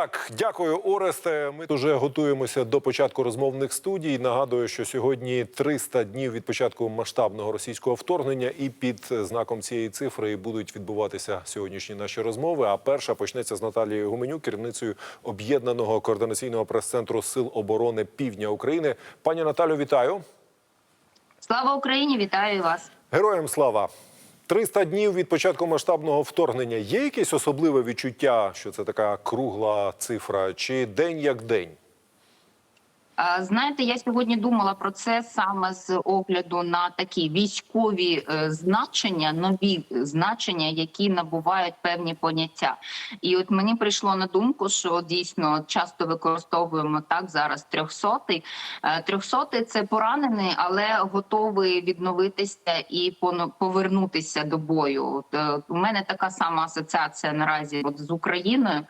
Так, дякую, Оресте. Ми вже готуємося до початку розмовних студій. Нагадую, що сьогодні 300 днів від початку масштабного російського вторгнення, і під знаком цієї цифри будуть відбуватися сьогоднішні наші розмови. А перша почнеться з Наталією Гуменюк, керівницею об'єднаного координаційного прес-центру Сил оборони Півдня України. Пані Наталю, вітаю. Слава Україні! Вітаю вас! Героям слава! 300 днів від початку масштабного вторгнення. Є якесь особливе відчуття, що це така кругла цифра, чи день як день? Знаєте, я сьогодні думала про це саме з огляду на такі військові е, значення, нові значення, які набувають певні поняття. І от мені прийшло на думку, що дійсно часто використовуємо так зараз трьохсотий. Е, Трьохсотий – це поранений, але готовий відновитися і повернутися до бою. Е, у мене така сама асоціація наразі от з Україною.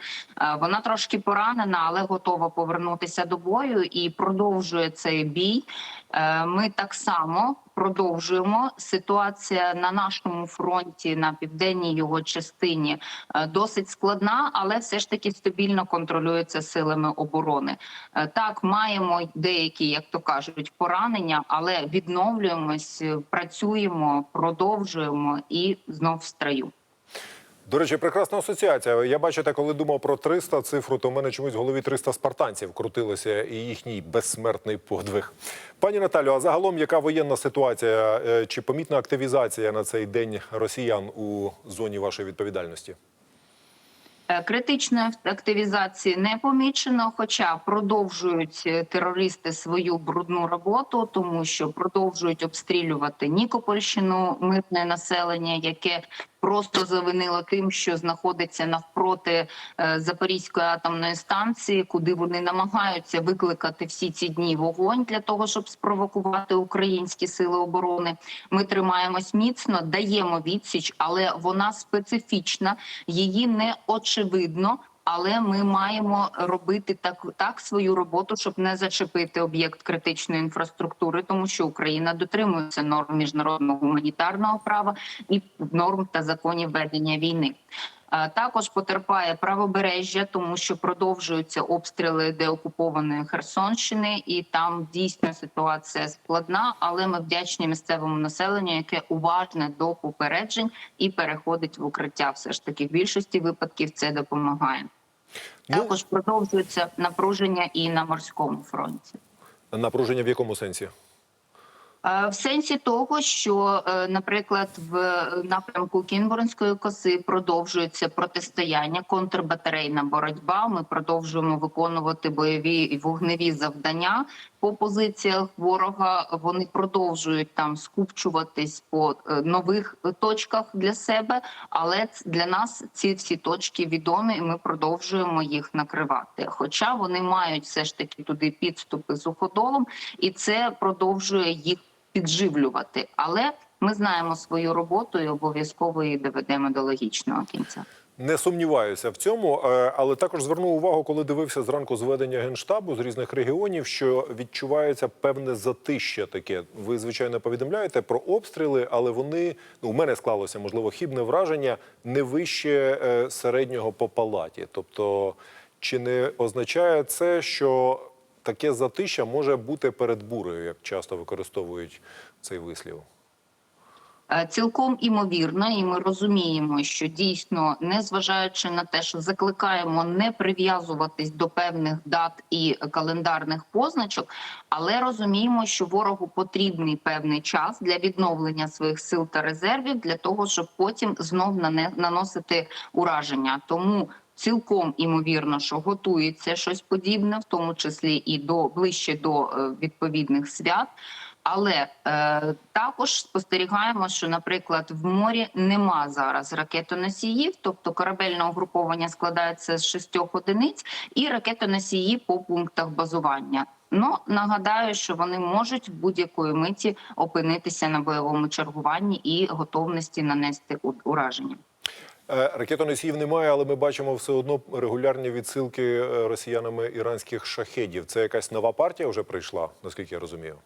Вона трошки поранена, але готова повернутися до бою і продовжує цей бій. Е, Ми так само продовжуємо. Ситуація на нашому фронті на південній його частині е, досить складна, але все ж таки стабільно контролюється силами оборони. Е, Так, маємо деякі, як то кажуть, поранення, але відновлюємось, працюємо, продовжуємо і знов в строю. До речі, прекрасна асоціація. Я бачите, коли думав про 300 цифру, то в мене чомусь в голові 300 спартанців крутилося і їхній безсмертний подвиг. Пані Наталю, а загалом яка воєнна ситуація? Е, Чи помітна активізація на цей день росіян у зоні вашої відповідальності? Е, Критичної активізації не помічено, хоча продовжують е, терористи свою брудну роботу, тому що продовжують обстрілювати Нікопольщину, мирне населення, яке просто завинила тим, що знаходиться навпроти е, Запорізької атомної станції, куди вони намагаються викликати всі ці дні вогонь для того, щоб спровокувати українські сили оборони. Ми тримаємось міцно, даємо відсіч, але вона специфічна, її не очевидно. Але ми маємо робити так, так свою роботу, щоб не зачепити об'єкт критичної інфраструктури, тому що Україна дотримується норм міжнародного гуманітарного права і норм та законів ведення війни. Також потерпає правобережжя, тому що продовжуються обстріли деокупованої Херсонщини, і там дійсно ситуація складна. Але ми вдячні місцевому населенню, яке уважне до попереджень і переходить в укриття. Все ж таки, в більшості випадків це допомагає. Ну- Також продовжується напруження і на морському фронті. Напруження в якому сенсі? Е, В сенсі того, що, е, наприклад, в напрямку Кінбурнської коси продовжується протистояння, контрбатарейна боротьба. Ми продовжуємо виконувати бойові і вогневі завдання по позиціях ворога. Вони продовжують там скупчуватись по е, нових точках для себе, але для нас ці всі точки відомі, і ми продовжуємо їх накривати. Хоча вони мають все ж таки туди підступи з уходолом, і це продовжує їх підживлювати. Але ми знаємо свою роботу і обов'язково її доведемо до логічного кінця. Не сумніваюся в цьому, е, але також звернув увагу, коли дивився зранку зведення генштабу з різних регіонів, що відчувається певне затища. Таке ви звичайно повідомляєте про обстріли, але вони ну у мене склалося можливо хібне враження не вище е, середнього по палаті. Тобто, чи не означає це, що таке затища може бути перед бурею, як часто використовують цей вислів? Е, Цілком імовірно, і ми розуміємо, що дійсно, незважаючи на те, що закликаємо не прив'язуватись до певних дат і календарних позначок, але розуміємо, що ворогу потрібний певний час для відновлення своїх сил та резервів для того, щоб потім знов наносити ураження. Тому Цілком імовірно, що готується щось подібне, в тому числі і до ближче до е, відповідних свят. Але е, також спостерігаємо, що, наприклад, в морі нема зараз ракетоносіїв, тобто корабельне угруповання складається з шістьох одиниць, і ракетоносії по пунктах базування. Ну нагадаю, що вони можуть в будь-якої миті опинитися на бойовому чергуванні і готовності нанести ураження. Е, Ракетоносіїв немає, але ми бачимо все одно регулярні відсилки е, росіянами іранських шахедів. Це якась нова партія вже прийшла, наскільки я розумію.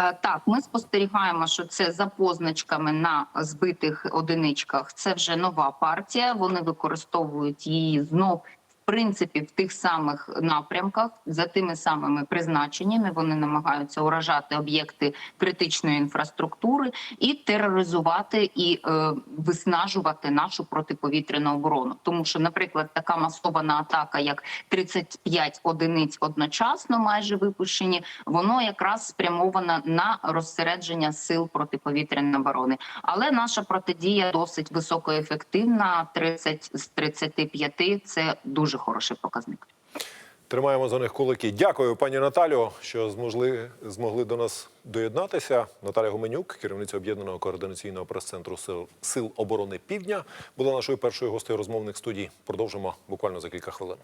Е, Так, ми спостерігаємо, що це за позначками на збитих одиничках. Це вже нова партія. Вони використовують її знов принципі в тих самих напрямках за тими самими призначеннями. Вони намагаються уражати об'єкти критичної інфраструктури і тероризувати і е, виснажувати нашу протиповітряну оборону. Тому що, наприклад, така масована атака, як 35 одиниць одночасно, майже випущені, воно якраз спрямовано на розсередження сил протиповітряної оборони. Але наша протидія досить високоефективна. 30 з 35 – це дуже хороший показник. Тримаємо за них кулаки. Дякую, пані Наталю, що змогли, змогли до нас доєднатися. Наталя Гуменюк, керівниця об'єднаного координаційного прес-центру сил, сил оборони Півдня, була нашою першою гостею розмовних студій. Продовжимо буквально за кілька хвилин.